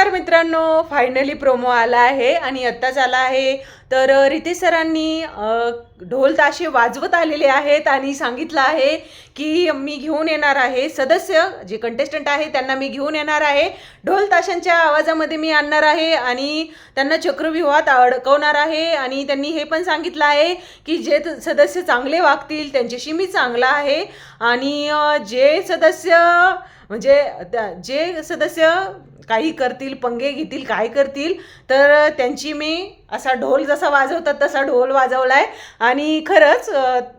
नमस्कार मित्रांनो finally promo आला आहे आणि आत्ताच आला आहे. तर रितेश सरांनी ढोल ताशे वाजवत आलेले आहेत आणि सांगितलं आहे की मी घेऊन येणार आहे. सदस्य जे कंटेस्टंट आहे त्यांना मी घेऊन येणार आहे. ढोल ताशांच्या आवाजामध्ये मी आणणार आहे आणि त्यांना चक्रव्यूहात अडकवणार आहे. आणि त्यांनी हे पण सांगितलं आहे की जे सदस्य चांगले वागतील त्यांच्याशी मी चांगला आहे. आणि जे सदस्य म्हणजे त्या- जे सदस्य काही करतील पंगे घेतील काय करतील तर त्यांची मी असा ढोल जसा वाजवतात तसा ढोल वाजवलाय. आणि खरंच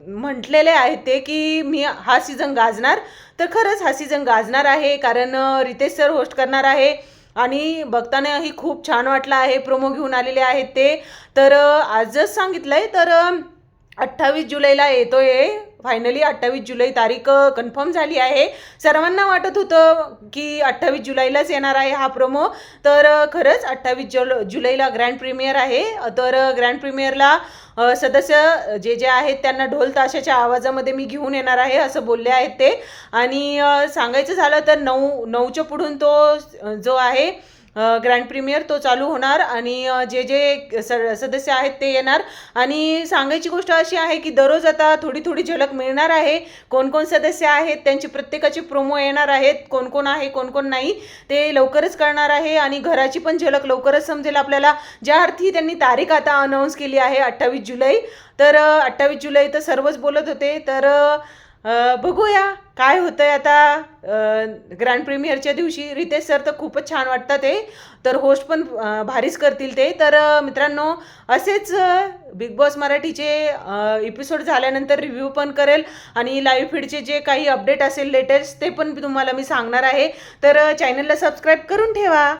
म्हटलेले आहेत ते की मी हा सीझन गाजणार. तर खरंच हा सीझन गाजणार आहे कारण रितेश सर होस्ट करणार आहे. आणि बघतानाही खूप छान वाटलं आहे प्रोमो घेऊन आलेले आहेत ते. तर आजच आजच सांगितलंय तर अठ्ठावीस जुलैला येतोय फायनली अठ्ठावीस जुलै तारीख कन्फर्म झाली आहे. सर्वांना वाटत होतं की अठ्ठावीस जुलैलाच येणार आहे हा प्रोमो तर खरंच अठ्ठावीस जुल जुलैला ग्रँड प्रीमियर आहे. तर ग्रँड प्रीमियरला सदस्य जे जे आहेत त्यांना ढोल ताशाच्या आवाजामध्ये मी घेऊन येणार आहे असं बोलले आहेत ते. आणि सांगायचं झालं तर नऊ नऊच्या पुढून तो जो आहे ग्रँड प्रीमियर तो चालू होणार आणि जे जे स सदस्य आहेत ते येणार. आणि सांगायची गोष्ट अशी आहे की दररोज आता थोडी थोडी झलक मिळणार आहे. कोण कोण सदस्य आहेत त्यांची प्रत्येकाची प्रोमो येणार आहेत. कोण कोण आहे कोण कोण नाही ते लवकरच करणार आहे. आणि घराची पण झलक लवकरच समजेल आपल्याला. ज्या अर्थी त्यांनी तारीख आता अनाऊन्स केली आहे अठ्ठावीस जुलै. तर अठ्ठावीस जुलै तर सर्वच बोलत होते. तर बघूया काय होतंय आता. ग्रँड प्रीमियरच्या दिवशी रितेश सर तर खूपच छान वाटतात ते. तर होस्ट पण भारीच करतील ते. तर मित्रांनो असेच बिग बॉस मराठीचे एपिसोड झाल्यानंतर रिव्ह्यू पण करेल. आणि लाईव्ह फीडचे जे काही अपडेट असेल लेटेस्ट ते पण तुम्हाला मी सांगणार आहे. तर चॅनलला सबस्क्राईब करून ठेवा.